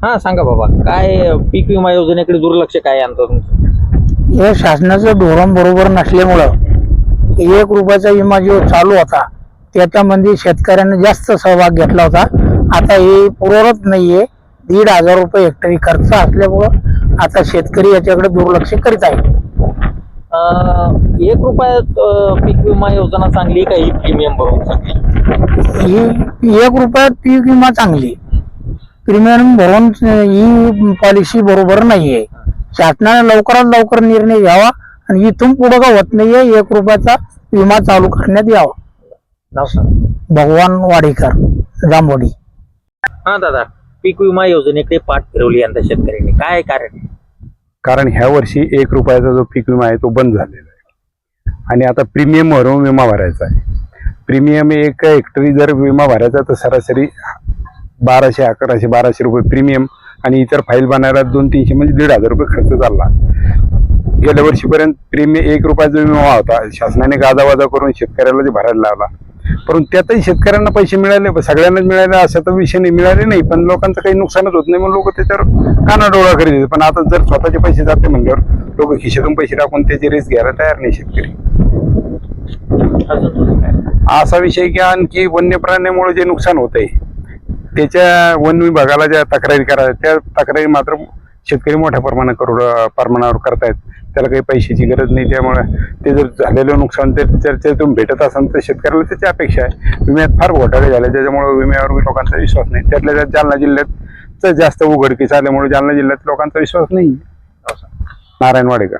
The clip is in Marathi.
हा सांगा बाबा. काय पीक विमा योजनेकडे दुर्लक्ष काय आणतं तुमचं? हे शासनाचं धोरण बरोबर नसल्यामुळं एक रुपयाचा विमा जो चालू होता त्याच्यामध्ये शेतकऱ्यांनी जास्त सहभाग घेतला होता. आता हे पुरवत नाहीये. दीड हजार रुपये हेक्टरी खर्च असल्यामुळं आता शेतकरी याच्याकडे दुर्लक्ष करीत आहे अं, एक रुपयात अं, पीक विमा योजना चांगली का? ही प्रीमियम भरून चांगली? ही एक रुपयात पीक विमा चांगली. प्रीमियम भरून ही पॉलिसी बरोबर नाहीये. शासनाने लवकरात लवकर निर्णय घ्यावा आणि इथून पुढं का होत नाहीये एक रुपयाचा विमा चालू करण्यात यावा. भगवान वाडेकर जांभोडी हा दादा. पीक विमा योजनेकडे पाठ फिरवली यंदा शेतकऱ्यांनी. काय कारण? आहे? कारण ह्या वर्षी एक रुपयाचा जो पीक विमा आहे तो बंद झालेला आहे. आणि आता प्रीमियम भरून विमा भरायचा आहे. प्रीमियम एक हेक्टरी जर विमा भरायचा तर सरासरी बाराशे अकराशे बाराशे रुपये प्रीमियम आणि इतर फाईल बनायला दोन तीनशे म्हणजे दीड हजार रुपये खर्च चालला गेल्या वर्षीपर्यंत प्रीमियम एक रुपयाचा विमा होता शासनाने गाजावाजा करून शेतकऱ्याला ते भरायला लावला परंतु त्यातही शेतकऱ्यांना पैसे मिळाले सगळ्यांनाच मिळाले असा तर विषय नाही मिळाले नाही पण लोकांचं काही नुकसानच होत नाही म्हणून लोक त्याच्यावर कानाडोळा करीत आहेत. पण आता जर स्वतःचे पैसे जाते म्हणल्यावर लोक खिशातून पैसे टाकून त्याची रिस्क घ्यायला तयार नाही शेतकरी? असा विषय की आणखी वन्य प्राण्यामुळे जे नुकसान होत आहे त्याच्या वन विभागाला ज्या तक्रारी करा त्या तक्रारी मात्र शेतकरी मोठ्या प्रमाणात करू प्रमाणावर करतायत. त्याला काही पैशाची गरज नाही त्यामुळे ते जर झालेलं नुकसान ते चर्चेतून भेटत असेल तर शेतकऱ्याला त्याची अपेक्षा आहे. विम्यात फार घोटाळे झाले त्याच्यामुळे विम्यावर लोकांचा विश्वास नाही. त्यातल्या त्यात जालना जिल्ह्यात जास्त उघडकीस आल्यामुळे जालना जिल्ह्यात लोकांचा विश्वास नाही. नारायण वाडेकर.